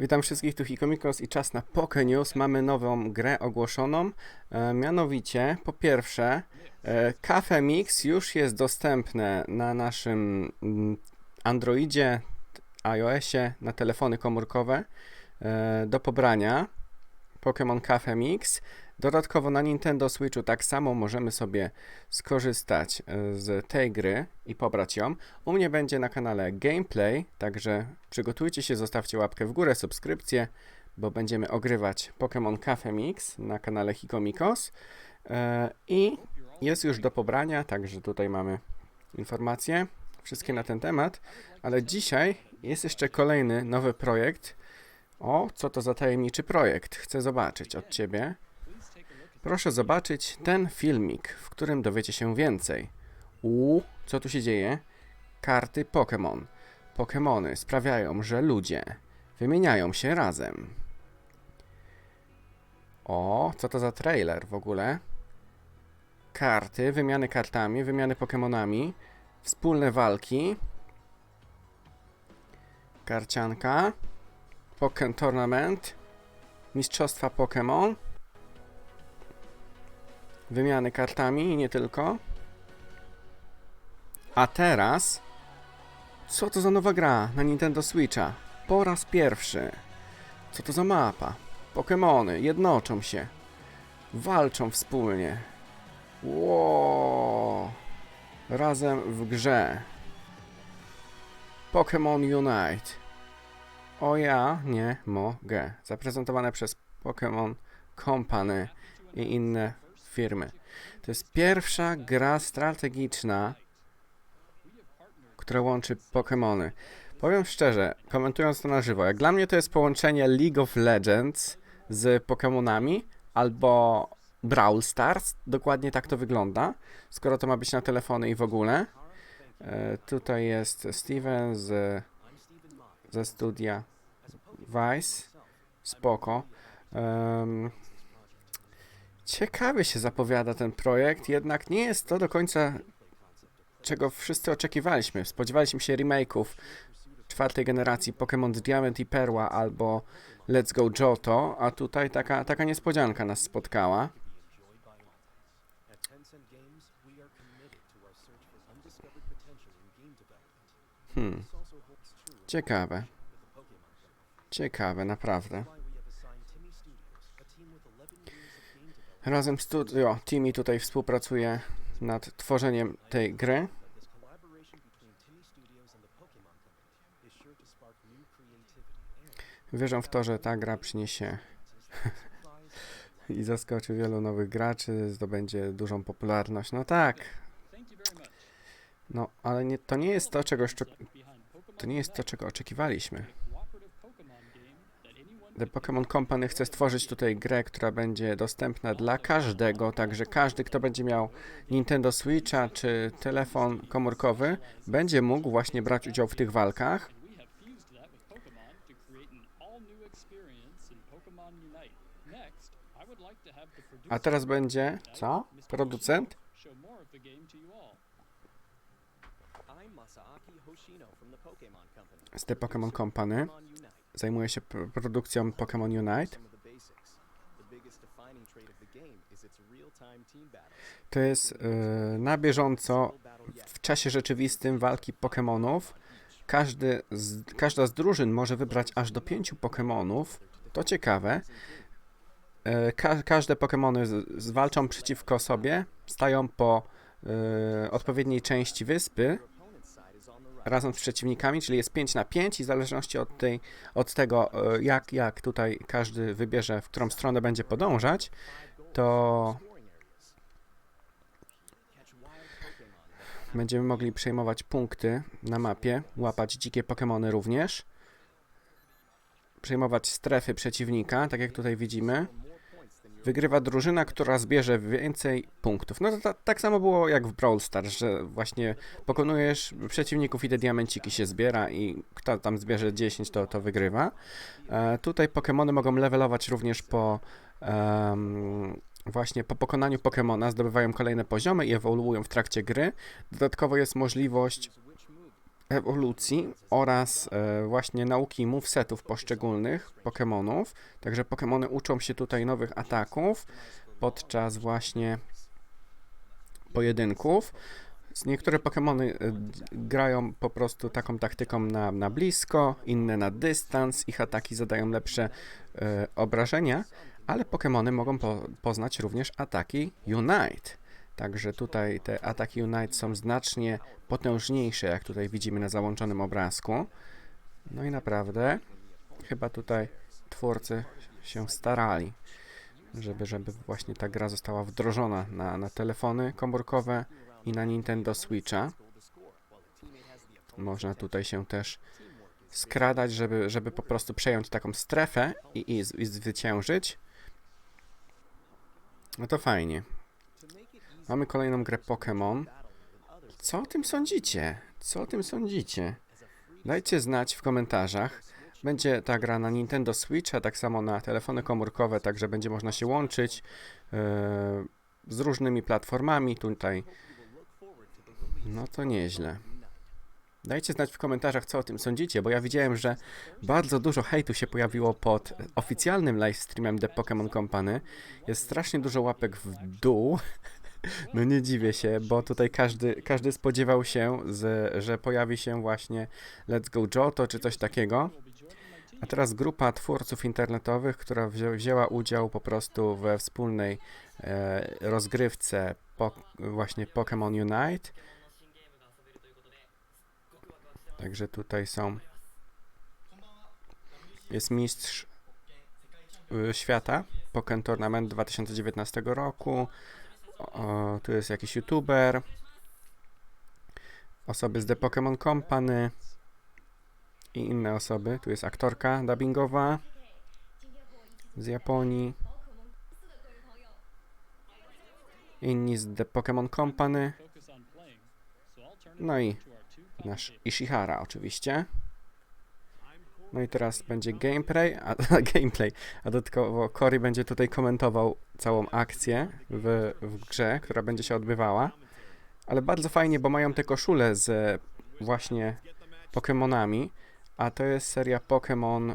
Witam wszystkich, tu Hikomikos i czas na Poke News. Mamy nową grę ogłoszoną, e, mianowicie po pierwsze e, Cafe Mix już jest dostępne na naszym mm, Androidzie, iOSie, na telefony komórkowe e, do pobrania. Pokémon Cafe Mix. Dodatkowo na Nintendo Switchu tak samo możemy sobie skorzystać e, z tej gry i pobrać ją. U mnie będzie na kanale gameplay, także przygotujcie się, zostawcie łapkę w górę, subskrypcję, bo będziemy ogrywać Pokémon Cafe Mix na kanale Hikomikos. E, I jest już do pobrania, także tutaj mamy informacje, wszystkie na ten temat. Ale dzisiaj jest jeszcze kolejny nowy projekt. O, co to za tajemniczy projekt? Chcę zobaczyć od Ciebie. Proszę zobaczyć ten filmik, w którym dowiecie się więcej. U, co tu się dzieje? Karty Pokémon. Pokémony sprawiają, że ludzie wymieniają się razem. O, co to za trailer w ogóle? Karty, wymiany kartami, wymiany Pokémonami, wspólne walki, karcianka, Pokémon Tournament, mistrzostwa Pokémon, wymiany kartami i nie tylko. A teraz, co to za nowa gra na Nintendo Switcha? Po raz pierwszy. Co to za mapa? Pokémony jednoczą się. Walczą wspólnie. Wow. Razem w grze. Pokémon Unite. O ja nie mogę. Zaprezentowane przez Pokémon Company i inne firmy. To jest pierwsza gra strategiczna, która łączy Pokémony. Powiem szczerze, komentując to na żywo, jak dla mnie to jest połączenie League of Legends z Pokémonami albo Brawl Stars. Dokładnie tak to wygląda, skoro to ma być na telefony i w ogóle. E, tutaj jest Steven z, ze studia Vice. Spoko. Em, ciekawy się zapowiada ten projekt, jednak nie jest to do końca czego wszyscy oczekiwaliśmy. Spodziewaliśmy się remake'ów czwartej generacji Pokémon Diamond i Perła albo Let's Go Johto, a tutaj taka, taka niespodzianka nas spotkała. Hmm, ciekawe, ciekawe, naprawdę. Razem studio Timmy tutaj współpracuje nad tworzeniem tej gry. Wierzę w to, że ta gra przyniesie i zaskoczy wielu nowych graczy, zdobędzie dużą popularność. No tak, no ale nie, to nie jest to, czego to nie jest to, czego oczekiwaliśmy. The Pokémon Company chce stworzyć tutaj grę, która będzie dostępna dla każdego, także każdy, kto będzie miał Nintendo Switcha czy telefon komórkowy, będzie mógł właśnie brać udział w tych walkach. A teraz będzie, co? Producent? Z The Pokémon Company. Zajmuje się pr- produkcją Pokémon Unite. To jest yy, na bieżąco w czasie rzeczywistym walki Pokémonów. Każdy z, każda z drużyn może wybrać aż do pięciu Pokémonów. To ciekawe. E, Ka każde Pokémony zwalczą przeciwko sobie, stają po e, odpowiedniej części wyspy razem z przeciwnikami, czyli jest 5 na 5 i w zależności od, tej, od tego, e, jak, jak tutaj każdy wybierze, w którą stronę będzie podążać, to będziemy mogli przejmować punkty na mapie, łapać dzikie Pokémony również, przejmować strefy przeciwnika, tak jak tutaj widzimy. Wygrywa drużyna, która zbierze więcej punktów. No to ta, tak samo było jak w Brawl Stars, że właśnie pokonujesz przeciwników i te diamenciki się zbiera i kto tam zbierze 10 to, to wygrywa. E, tutaj Pokémony mogą levelować również po em, właśnie po pokonaniu Pokémona, zdobywają kolejne poziomy i ewoluują w trakcie gry. Dodatkowo jest możliwość ewolucji oraz e, właśnie nauki movesetów poszczególnych Pokémonów. Także Pokémony uczą się tutaj nowych ataków podczas właśnie pojedynków. Niektóre Pokémony e, grają po prostu taką taktyką na, na blisko, inne na dystans. Ich ataki zadają lepsze e, obrażenia, ale Pokémony mogą po, poznać również ataki Unite. Także tutaj te ataki Unite są znacznie potężniejsze, jak tutaj widzimy na załączonym obrazku. No i naprawdę chyba tutaj twórcy się starali, żeby, żeby właśnie ta gra została wdrożona na, na telefony komórkowe i na Nintendo Switcha. Można tutaj się też skradać, żeby, żeby po prostu przejąć taką strefę i, i, i zwyciężyć. No to fajnie. Mamy kolejną grę Pokémon. Co o tym sądzicie? Co o tym sądzicie? Dajcie znać w komentarzach. Będzie ta gra na Nintendo Switch, a tak samo na telefony komórkowe, także będzie można się łączyć e, z różnymi platformami tutaj. No to nieźle. Dajcie znać w komentarzach, co o tym sądzicie, bo ja widziałem, że bardzo dużo hejtu się pojawiło pod oficjalnym livestreamem The Pokémon Company. Jest strasznie dużo łapek w dół. No nie dziwię się, bo tutaj każdy, każdy spodziewał się, z, że pojawi się właśnie Let's Go Johto czy coś takiego. A teraz grupa twórców internetowych, która wzię, wzięła udział po prostu we wspólnej e, rozgrywce po, właśnie Pokémon Unite. Także tutaj są. Jest mistrz y, świata Pokémon Tournament 2019 roku. Tu jest jakiś youtuber. Osoby z The Pokémon Company. I inne osoby. Tu jest aktorka dubbingowa z Japonii. Inni z The Pokémon Company. No i nasz. Ishihara oczywiście. No i teraz będzie gameplay, a, gameplay, a dodatkowo Cory będzie tutaj komentował całą akcję w, w grze, która będzie się odbywała. Ale bardzo fajnie, bo mają te koszule z właśnie Pokémonami, a to jest seria Pokémon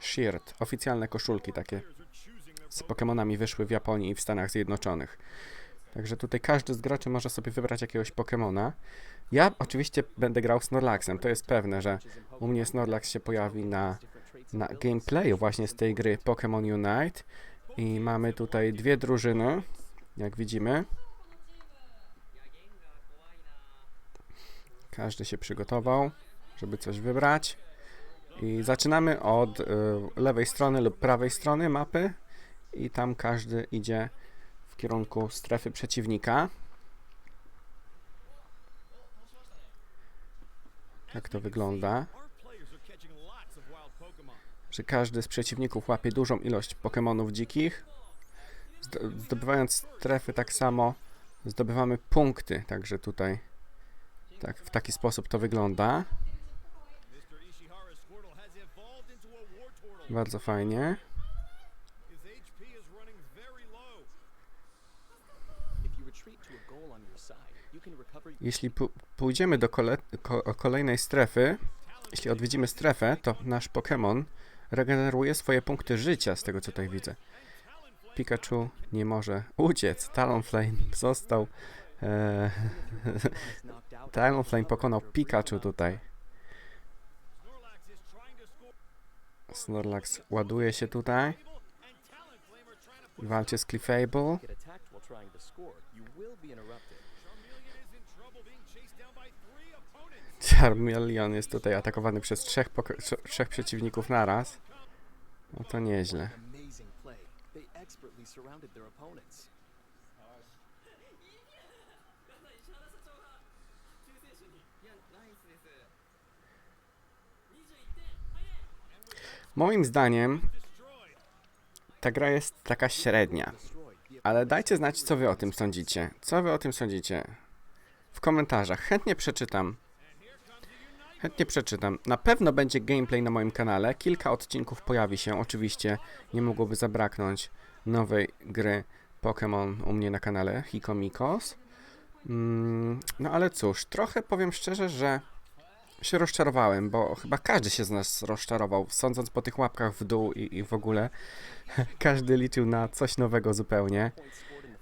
Shield, oficjalne koszulki takie z Pokémonami wyszły w Japonii i w Stanach Zjednoczonych. Także tutaj każdy z graczy może sobie wybrać jakiegoś Pokémona. Ja oczywiście będę grał Snorlaxem, to jest pewne, że u mnie Snorlax się pojawi na, na gameplayu właśnie z tej gry Pokémon Unite. I mamy tutaj dwie drużyny, jak widzimy. Każdy się przygotował, żeby coś wybrać. I zaczynamy od y, lewej strony lub prawej strony mapy. I tam każdy idzie kierunku strefy przeciwnika. Jak to wygląda? Że każdy z przeciwników łapie dużą ilość Pokémonów dzikich. Zdo- Zdobywając strefy tak samo zdobywamy punkty, także tutaj tak, w taki sposób to wygląda. Bardzo fajnie. Jeśli pójdziemy do kole- ko- kolejnej strefy, jeśli odwiedzimy strefę, to nasz Pokémon regeneruje swoje punkty życia, z tego co tutaj widzę. Pikachu nie może uciec. Talonflame został. E. Talonflame pokonał Pikachu tutaj. Snorlax ładuje się tutaj. Walczy z Clefable. Charmeleon jest tutaj atakowany przez trzech, trzech przeciwników naraz. No to nieźle. Moim zdaniem ta gra jest taka średnia. Ale dajcie znać, co wy o tym sądzicie. Co wy o tym sądzicie? W komentarzach. Chętnie przeczytam. Chętnie przeczytam. Na pewno będzie gameplay na moim kanale. Kilka odcinków pojawi się. Oczywiście nie mogłoby zabraknąć nowej gry Pokémon u mnie na kanale Hikomikos. Mm, no ale cóż, trochę powiem szczerze, że się rozczarowałem, bo chyba każdy się z nas rozczarował, sądząc po tych łapkach w dół i, i w ogóle. Każdy liczył na coś nowego zupełnie.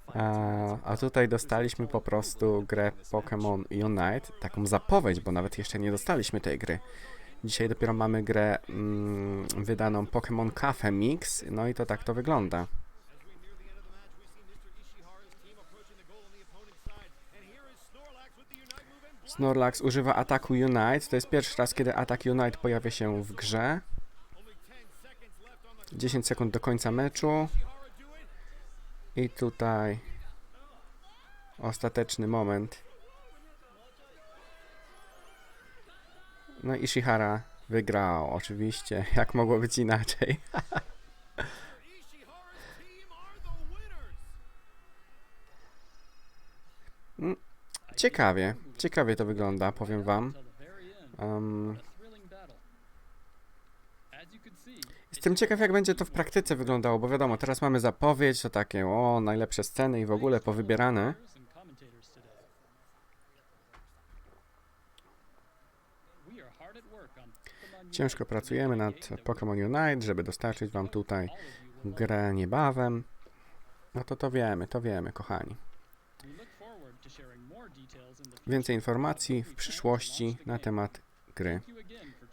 A, a tutaj dostaliśmy po prostu grę Pokémon Unite, taką zapowiedź, bo nawet jeszcze nie dostaliśmy tej gry. Dzisiaj dopiero mamy grę mm, wydaną Pokémon Cafe Mix, no i to tak to wygląda. Snorlax używa ataku Unite. To jest pierwszy raz, kiedy atak Unite pojawia się w grze. 10 sekund do końca meczu. I tutaj ostateczny moment. No i wygrał, oczywiście. Jak mogło być inaczej? Mm, Ciekawie, ciekawie to wygląda, powiem wam. Um, Jestem ciekaw, jak będzie to w praktyce wyglądało, bo wiadomo, teraz mamy zapowiedź, to takie, o, najlepsze sceny i w ogóle powybierane. Ciężko pracujemy nad Pokémon Unite, żeby dostarczyć wam tutaj grę niebawem. No to to wiemy, to wiemy, kochani. Więcej informacji w przyszłości na temat gry.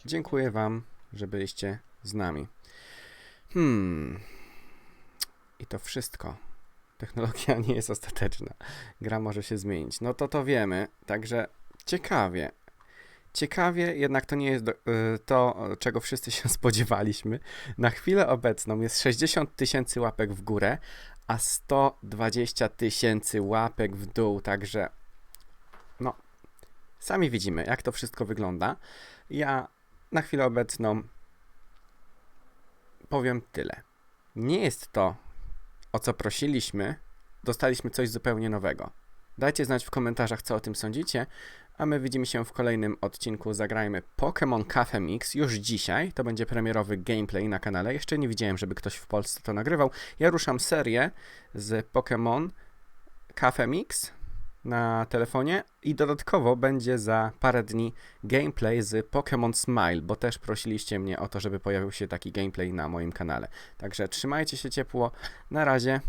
Dziękuję wam, że byliście z nami. Hmm. I to wszystko. Technologia nie jest ostateczna. Gra może się zmienić. No to to wiemy. Także ciekawie. Ciekawie, jednak to nie jest do, y, to, czego wszyscy się spodziewaliśmy. Na chwilę obecną jest 60 tysięcy łapek w górę, a 120 tysięcy łapek w dół. Także, no, sami widzimy, jak to wszystko wygląda. Ja na chwilę obecną powiem tyle. Nie jest to, o co prosiliśmy, dostaliśmy coś zupełnie nowego. Dajcie znać w komentarzach, co o tym sądzicie, a my widzimy się w kolejnym odcinku Zagrajmy Pokémon Cafe Mix już dzisiaj. To będzie premierowy gameplay na kanale. Jeszcze nie widziałem, żeby ktoś w Polsce to nagrywał. Ja ruszam serię z Pokémon Cafe Mix na telefonie i dodatkowo będzie za parę dni gameplay z Pokémon Smile, bo też prosiliście mnie o to, żeby pojawił się taki gameplay na moim kanale. Także trzymajcie się ciepło. Na razie.